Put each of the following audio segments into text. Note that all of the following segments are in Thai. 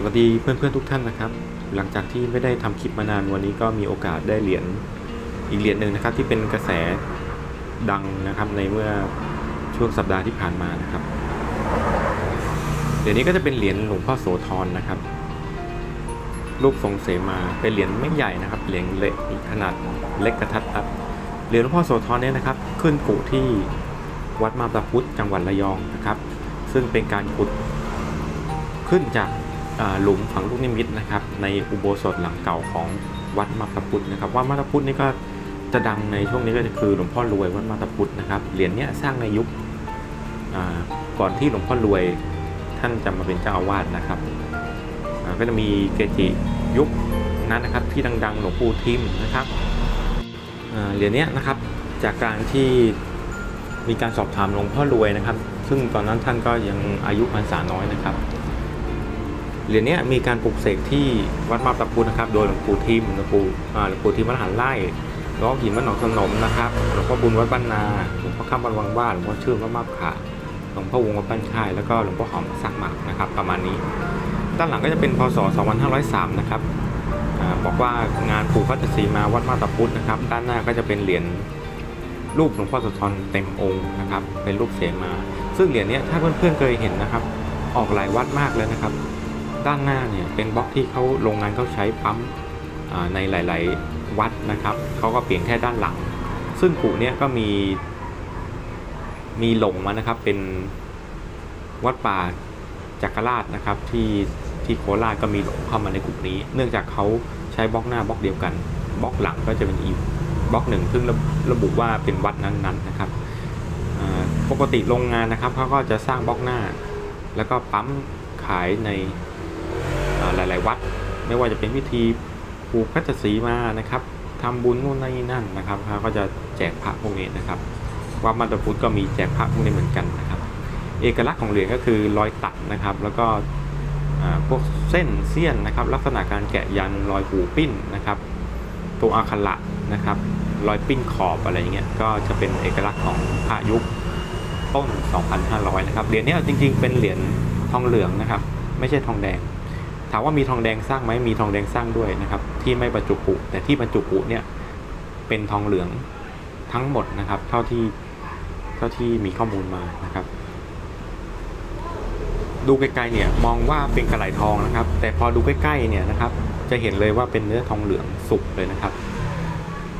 สวัสดีเพื่อนๆทุกท่านนะครับ หลังจากที่ไม่ได้ทำคลิปมานานวันนี้ก็มีโอกาสได้เหรียญอีกเหรียญหนึ่งนะครับ ที่เป็นกระแสดังนะครับในเมื่อช่วงสัปดาห์ที่ผ่านมานะครับเหรียญนี้ก็จะเป็นเหรียญหลวงพ่อโสธรนะครับรูปทรงเสมาเป็นเหรียญไม่ใหญ่นะครับเหรียญเล็กขนาดเล็กกระทัดรัดเหรียญหลวงพ่อโสธรเนี่ยนะครับ ขึ้นกุที่วัดมาตาพุทธจังหวัดระยองนะครับ ซึ่งเป็นการขุดขึ้นจาก หลุมฝังลูกนิมิตนะครับในอุโบสถหลังเก่าของวัดมาตาพุธนะครับวัดมาตาพุธนี่ก็จะดังในช่วงนี้ก็คือหลวงพ่อรวยวัดมาตาพุธนะครับเหรียญเนี้ยสร้างในยุคก่อนที่หลวงพ่อรวยท่านจะมาเป็นเจ้าอาวาสนะครับก็จะมีเกจิยุคนั้นนะครับที่ดังๆหลวงปู่ทิมนะครับเหรียญนี้นะครับจากการที่มีการสอบถามหลวงพ่อรวยนะครับ ซึ่งตอนนั้นท่านก็ยังอายุพรรษาน้อยนะครับ เหรียญนี้มีการปลูกเสกที่วัดมาบตะพุธนะครับ โดยหลวงปู่ทิมหลวงปู่หลวงปู่ทิมวัดหันไร่หลวงพ่อหินวัดหนองสนมนะครับหลวงพ่อบุญวัดบ้านนาหลวงพ่อข้ามวัดวังบ้านหลวงพ่อชื่นวัดมาบขาหลวงพ่อวงวัดบ้านค่ายแล้วก็หลวงพ่อหอมสักหมากนะครับ ประมาณนี้ ด้านหลังก็จะเป็นพศ 2503 นะครับบอกว่างานปู่พัชสีมาวัดมาบตะพุธนะครับ ด้านหน้าก็จะเป็นเหรียญรูปหลวงพ่อโสธรเต็มองค์นะครับ เป็นรูปเสมา ซึ่งเหรียญนี้ถ้าเพื่อนๆเคยเห็นนะครับ ออกหลายวัดมากเลยนะครับ ด้านหน้าเนี่ยเป็นบล็อกที่เขาโรงงานเขาใช้ปั๊มอ่าในหลาย ๆ วัดนะครับเขาก็เปลี่ยนแค่ด้านหลัง ซึ่งปู่เนี่ยก็มี มีหลงมานะครับเป็นวัดป่าจักรราชนะครับที่ที่โคราชก็มีหลงเข้ามาในกลุ่มนี้ เนื่องจากเขาใช้บล็อกหน้าบล็อกเดียวกันบล็อกหลังก็จะเป็นอีกบล็อกหนึ่งซึ่งระบุว่าเป็นวัดนั้นๆนนะครับปกติโรงงานนะครับเขาก็จะสร้างบล็อกหน้า แล้วก็ปั๊มขายใน ลาย ๆ วัด ไม่ว่าจะเป็นพิธีปลูกพัชสีมานะครับทำบุญนู่นนี่นั่นนะครับเขาก็จะแจกพระพวกนี้นะครับวัดมาตาพุทธก็มีแจกพระพวกนี้เหมือนกันนะครับ เอกลักษณ์ของเหรียญก็คือรอยตัดนะครับ แล้วก็พวกเส้นเสี้ยนนะครับ ลักษณะการแกะยันรอยปูปิ้นนะครับ ตัวอักขระนะครับรอยปิ้นขอบอะไรอย่างเงี้ยก็จะเป็นเอกลักษณ์ของพระยุคต้น 2,500 นะครับ เหรียญนี้จริงๆ เป็นเหรียญทองเหลืองนะครับ ไม่ใช่ทองแดง ถามว่ามีทองแดงสร้างไหมมีทองแดงสร้างด้วยนะครับ ที่ไม่บรรจุปุแต่ที่บรรจุปุเนี่ยเป็นทองเหลืองทั้งหมดนะครับ เท่าที่เท่าที่มีข้อมูลมานะครับ ดูไกลๆเนี่ยมองว่าเป็นกระไหลทองนะครับ แต่พอดูใกล้ๆเนี่ยนะครับ จะเห็นเลยว่าเป็นเนื้อทองเหลืองสุกเลยนะครับ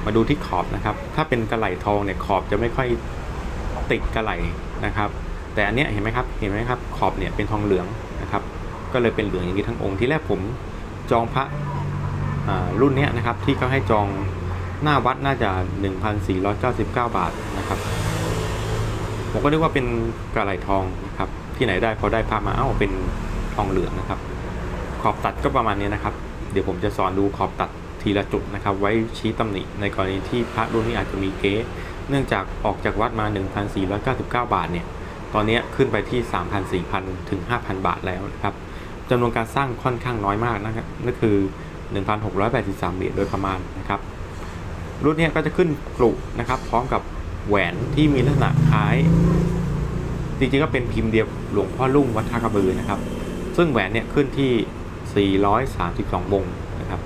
มาดูที่ขอบนะครับ ถ้าเป็นกระไหลทองเนี่ยขอบจะไม่ค่อยติดกระไหลนะครับ แต่อันเนี้ยเห็นไหมครับเห็นไหมครับขอบเนี่ยเป็นทองเหลืองนะครับ ก็เลยเป็นเหลืองอย่างนี้ทั้งองค์ที่แรกผมจองพระรุ่นนี้นะครับที่เขาให้จองหน้าวัดน่าจะ 1,499 บาทนะครับผมก็นึกว่าเป็นกระไหลทองนะครับที่ไหนได้พอได้พระมาเอ้าเป็นทองเหลืองนะครับ ขอบตัดก็ประมาณนี้นะครับ เดี๋ยวผมจะสอนดูขอบตัดทีละจุดนะครับ ไว้ชี้ตำหนิในกรณีที่พระรุ่นนี้อาจจะมีเก๊เนื่องจากออกจากวัดมา 1,499 บาทเนี่ยตอนนี้ขึ้นไปที่3,400 ถึง 5,000 บาทแล้วนะครับ จำนวนการสร้างค่อนข้างน้อยมากนะครับนั่นคือ 1,683 เหรียญโดยประมาณนะครับรุ่นนี้ก็จะขึ้นกลุนะครับ พร้อมกับแหวนที่มีลักษณะคล้าย จริงๆก็เป็นพิมพ์เดียวหลวงพ่อลุ่งวัดท่ากระบือนะครับ ซึ่งแหวนเนี่ยขึ้นที่ 432 วงนะครับ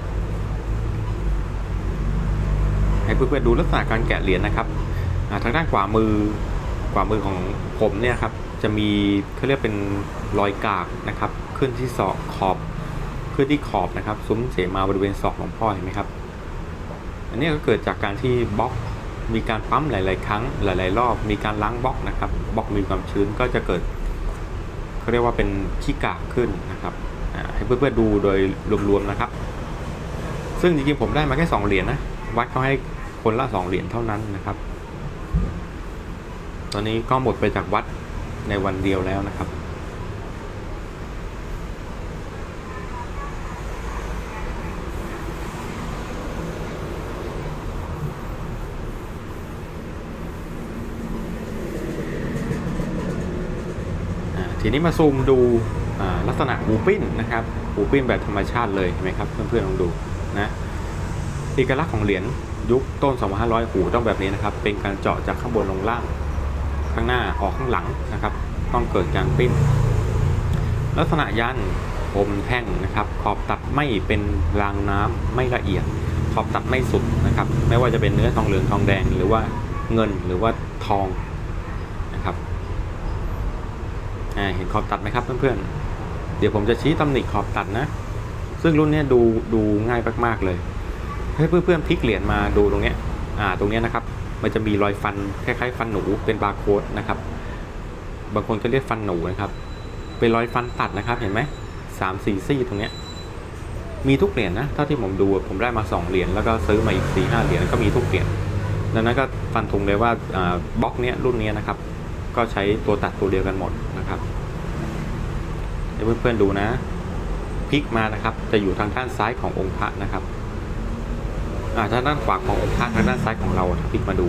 ให้เพื่อนๆดูลักษณะการแกะเหรียญนะครับทางด้านขวามือขวามือของผมเนี่ยครับจะมีเขาเรียกเป็นรอยกากนะครับ ขึ้นที่ศอกขอบขึ้นที่ขอบนะครับ ซุ้มเสมาบริเวณศอกหลวงพ่อเห็นไหมครับ อันนี้ก็เกิดจากการที่บล็อกมีการปั๊มหลาย ๆ ครั้งหลาย ๆ รอบ มีการล้างบล็อกนะครับบล็อกมีความชื้นก็จะเกิดเขาเรียกว่าเป็นขี้กากขึ้นนะครับให้เพื่อนๆดูโดยรวม ๆ นะครับ ซึ่งจริง ๆ ผมได้มาแค่สองเหรียญนะ วัดเขาให้คนละสองเหรียญเท่านั้นนะครับ ตอนนี้ก็หมดไปจากวัดในวันเดียวแล้วนะครับ อ่า ทีนี้มาซูมดูลักษณะบูปิ้นนะครับบูปิ้นแบบธรรมชาติเลยเห็นไหมครับ เพื่อนๆลองดูนะเอกลักษณ์ของเหรียญยุคต้น 2500 หูต้องแบบนี้นะครับ เป็นการเจาะจากข้างบนลงล่าง ข้างหน้าออกข้างหลังนะครับ ต้องเกิดการปิ้น ลักษณะยันคมแท่งนะครับ ขอบตัดไม่เป็นรางน้ำไม่ละเอียด ขอบตัดไม่สุดนะครับ ไม่ว่าจะเป็นเนื้อทองเหลืองทองแดงหรือว่าเงินหรือว่าทองนะครับอ่า เห็นขอบตัดไหมครับเพื่อนๆ เดี๋ยวผมจะชี้ตำหนิขอบตัดนะ ซึ่งรุ่นนี้ดูดูง่ายมากๆเลย ให้เพื่อนๆพลิกเหรียญมาดูตรงเนี้ยอ่าตรงเนี้ยนะครับ มันจะมีรอยฟันคล้ายๆ ฟันหนูเป็นบาร์โค้ดนะครับ บางคนก็เรียกฟันหนูนะครับ เป็นรอยฟันตัดนะครับเห็นไหมสามสี่ซี่ตรงเนี้ยมีทุกเหรียญนะเท่าที่ผมดูผมได้มาสองเหรียญแล้วก็ซื้อมาอีกสี่ห้าเหรียญก็มีทุกเหรียญดังนั้นก็ฟันธงเลยว่าอ่าบล็อกเนี้ยรุ่นเนี้ยนะครับ ก็ใช้ตัวตัดตัวเดียวกันหมดนะครับเดี๋ยวเพื่อนๆดูนะพลิกมานะครับ จะอยู่ทางด้านซ้ายขององค์พระนะครับอาทางด้านขวาขององค์พระทางด้านซ้ายของเราพลิกมาดู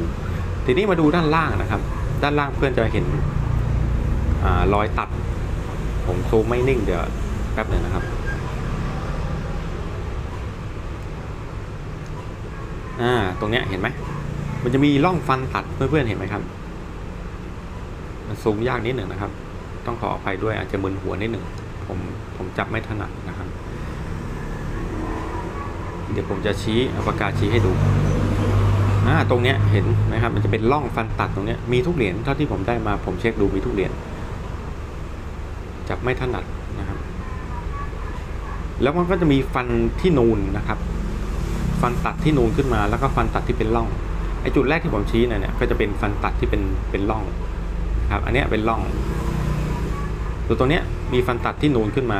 ทีนี้มาดูด้านล่างนะครับ ด้านล่างเพื่อนจะเห็นอรอยตัด ผมซูมไม่นิ่งเดี๋ยวแป๊บหนึ่งนะครับอ่าตรงเนี้ยเห็นไหมมันจะมีร่องฟันตัดเพื่อนๆเห็นไหมครับ ซูมยากนิดหนึ่งนะครับ ต้องขออภัยด้วยอาจจะมึนหัวนิดหนึ่งผมผมจับไม่ถนัดนะครับ เดี๋ยวผมจะชี้เอาปากกาชี้ให้ดูอ่าตรงเนี้ยเห็นไหมครับ มันจะเป็นร่องฟันตัดตรงเนี้ยมีทุกเหรียญเท่าที่ผมได้มาผมเช็คดูมีทุกเหรียญจับไม่ถนัดนะครับ แล้วมันก็จะมีฟันที่นูนนะครับ ฟันตัดที่นูนขึ้นมา แล้วก็ฟันตัดที่เป็นร่องไอ้จุดแรกที่ผมชี้เนี่ยเนี่ยก็จะเป็นฟันตัดที่เป็นเป็นร่อง นะครับ อันนี้เป็นร่องตัวตัวเนี้ยมีฟันตัดที่นูนขึ้นมา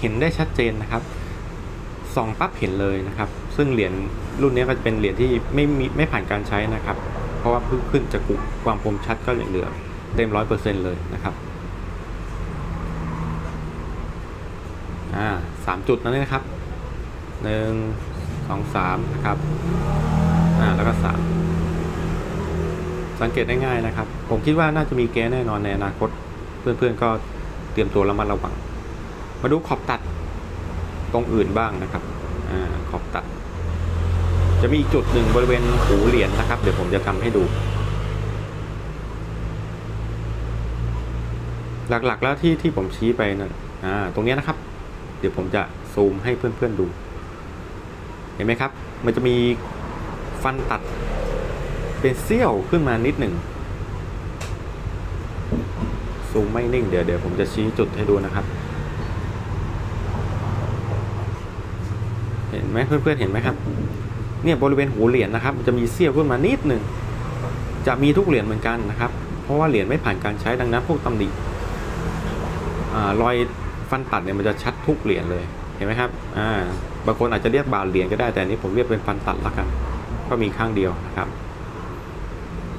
เห็นได้ชัดเจนนะครับส่องปั๊บเห็นเลยนะครับ ซึ่งเหรียญรุ่นนี้ก็จะเป็นเหรียญที่ไม่มีไม่ผ่านการใช้นะครับ เพราะว่าเพิ่งขึ้นจะกุความคมชัดก็เหลือเต็มร้อยเปอร์เซ็นเลยนะครับอ่าสามจุดนั่นนะครับหนึ่งสองสามนะครับอ่าแล้วก็สาม สังเกตได้ง่ายนะครับ ผมคิดว่าน่าจะมีแก้แน่นอนในอนาคต เพื่อนๆก็เตรียมตัวระมัดระวัง มาดูขอบตัดตรงอื่นบ้างนะครับอขอบตัด จะมีอีกจุดหนึ่งบริเวณหูเหรียญนะครับ เดี๋ยวผมจะทำให้ดู หลักๆแล้วที่ที่ผมชี้ไปนั่นตรงนี้นะครับ เดี๋ยวผมจะซูมให้เพื่อนๆดู เห็นไหมครับ มันจะมีฟันตัด เป็นเสี้ยวขึ้นมานิดหนึ่งซูมไม่นิ่งเดี๋ยวเดี๋ยวผมจะชี้จุดให้ดูนะครับ เห็นไหมเพื่อนๆเห็นไหมครับ เนี่ยบริเวณหูเหรียญนะครับมันจะมีเสี้ยวขึ้นมานิดหนึ่งจะมีทุกเหรียญเหมือนกันนะครับ เพราะว่าเหรียญไม่ผ่านการใช้ดังนั้นพวกตำหนิอรอยฟันตัดเนี่ยมันจะชัดทุกเหรียญเลยเห็นไหมครับอ่าบางคนอาจจะเรียกบาทเหรียญก็ได้แต่อันนี้ผมเรียกเป็นฟันตัดละกัน ก็มีข้างเดียวนะครับ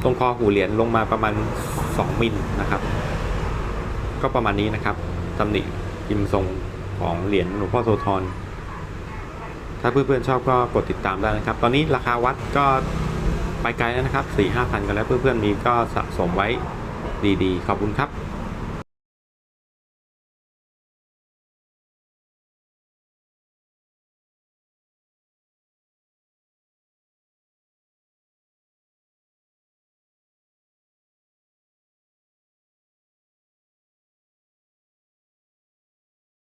ตรงคอหูเหรียญลงมาประมาณ 2มิลนะครับ ก็ประมาณนี้นะครับตำหนิพิมพ์ทรงของเหรียญหลวงพ่อโสธรถ้าเพื่อนๆชอบก็กดติดตามได้นะครับ ตอนนี้ราคาวัดก็ไปไกลแล้วนะครับ4 5 0 0 0กันแล้วเพื่อนๆมีก็สะสมไว้ดีๆ ขอบคุณครับ